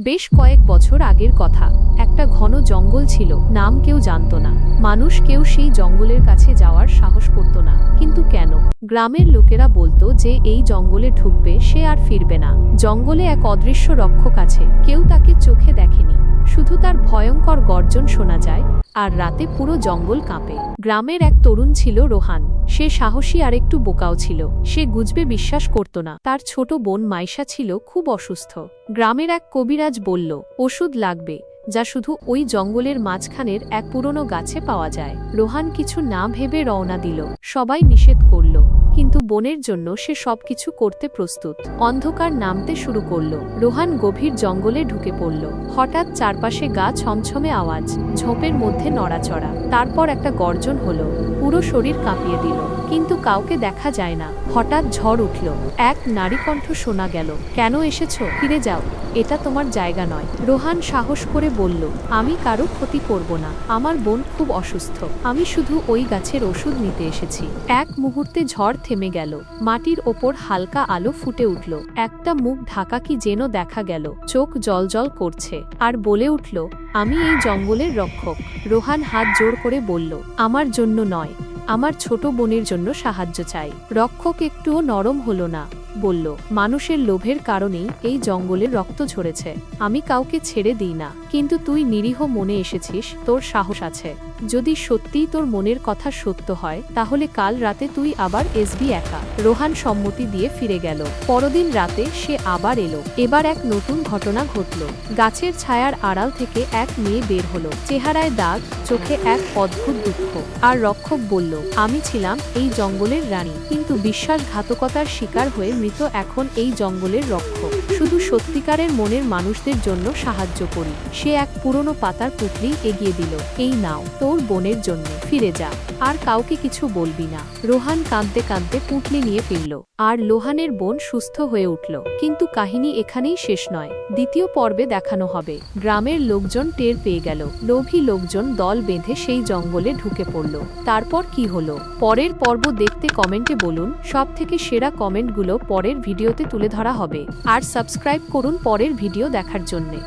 বেশ কয়েক বছর আগের কথা। একটা ঘন জঙ্গল ছিল, নাম কেউ জানত না। মানুষ কেউ সেই জঙ্গলের কাছে যাওয়ার সাহস করত না। কিন্তু কেন? গ্রামের লোকেরা বলতো যে এই জঙ্গলে ঢুকবে, সে আর ফিরবে না। জঙ্গলে এক অদৃশ্য রক্ষক আছে, কেউ তাকে চোখে দেখেনি। শুধু তার ভয়ঙ্কর গর্জন শোনা যায় আর রাতে পুরো জঙ্গল কাঁপে। গ্রামের এক তরুণ ছিল রোহান। সে সাহসী আর একটু বোকাও ছিল। সে গুজবে বিশ্বাস করত না। তার ছোট বোন মাইশা ছিল খুব অসুস্থ। গ্রামের এক কবিরাজ বলল, ওষুধ লাগবে। যা শুধু ওই জঙ্গলের মাঝখানের এক পুরনো গাছে পাওয়া যায়। রোহান কিছু না ভেবে রওনা দিল। সবাই নিষেধ করল, কিন্তু বনের জন্য সে সবকিছু করতে প্রস্তুত। অন্ধকার নামতে শুরু করল। রোহান গভীর জঙ্গলে ঢুকে পড়ল। হঠাৎ চারপাশে গা ছমছমে আওয়াজ, ঝোপের মধ্যে নড়াচড়া। তারপর একটা গর্জন হলো, পুরো শরীর কাঁপিয়ে দিল। কিন্তু কাউকে দেখা যায় না। হঠাৎ ঝড় উঠল। এক নারী কণ্ঠ শোনা গেল, কেন এসেছ? ফিরে যাও। এটা তোমার জায়গা নয়। রোহান সাহস করে বলল, আমি কারও ক্ষতি করব না। আমার বোন খুব অসুস্থ। আমি শুধু ওই গাছের ওষুধ নিতে এসেছি। এক মুহূর্তে ঝড় থেমে গেল। মাটির ওপর হালকা আলো ফুটে উঠল। একটা মুখ ঢাকা কি যেন দেখা গেল। চোখ জলজল করছে। আর বলে উঠল, আমি এই জঙ্গলের রক্ষক। রোহান হাত জোর করে বলল, আমার জন্য নয়। আমার ছোট বোনের জন্য সাহায্য চাই। রক্ষক একটুও নরম হলো না। বলল, মানুষের লোভের কারণেই এই জঙ্গলের রক্ত ঝরেছে। আমি কাউকে ছেড়ে দিই না। কিন্তু তুই নিরীহ মনে এসেছিস, তোর সাহস আছে। যদি সত্যিই তোর মনের কথা সত্য হয়, তাহলে কাল রাতে তুই আবার এসবি একা। রোহান সম্মতি দিয়ে ফিরে গেল। পরদিন রাতে সে আবার এলো। এবার এক নতুন ঘটনা ঘটল। গাছের ছায়ার আড়াল থেকে এক মেয়ে বের হলো। চেহারায় দাগ, চোখে এক অদ্ভুত দুঃখ। আর রক্ষক বলল, আমি ছিলাম এই জঙ্গলের রানী। কিন্তু বিশ্বাসঘাতকতার শিকার হয়ে মৃত এখন এই জঙ্গলের রক্ষক। শুধু সত্যিকারের মনের মানুষদের জন্য সাহায্য করি। সে এক পুরনো পাতার পুটলি এগিয়ে দিল। এই নাও, তোর বোনের জন্য। ফিরে যা। আর কাউকে কিছু বলবি না। রোহান কাঁদতে কাঁদতে পুটলি নিয়ে ফিরল। আর লোহানের বোন সুস্থ হয়ে উঠল। কিন্তু কাহিনী এখানেই শেষ নয়। দ্বিতীয় পর্বে দেখানো হবে। গ্রামের লোকজন টের পেয়ে গেল। লোভী লোকজন দল বেঁধে সেই জঙ্গলে ঢুকে পড়ল। তারপর কি হলো? পরের পর্ব দেখতে কমেন্টে বলুন। সব থেকে সেরা কমেন্টগুলো পরের ভিডিওতে তুলে ধরা হবে। আর সাবস্ক্রাইব করুন পরের ভিডিও দেখার জন্যে।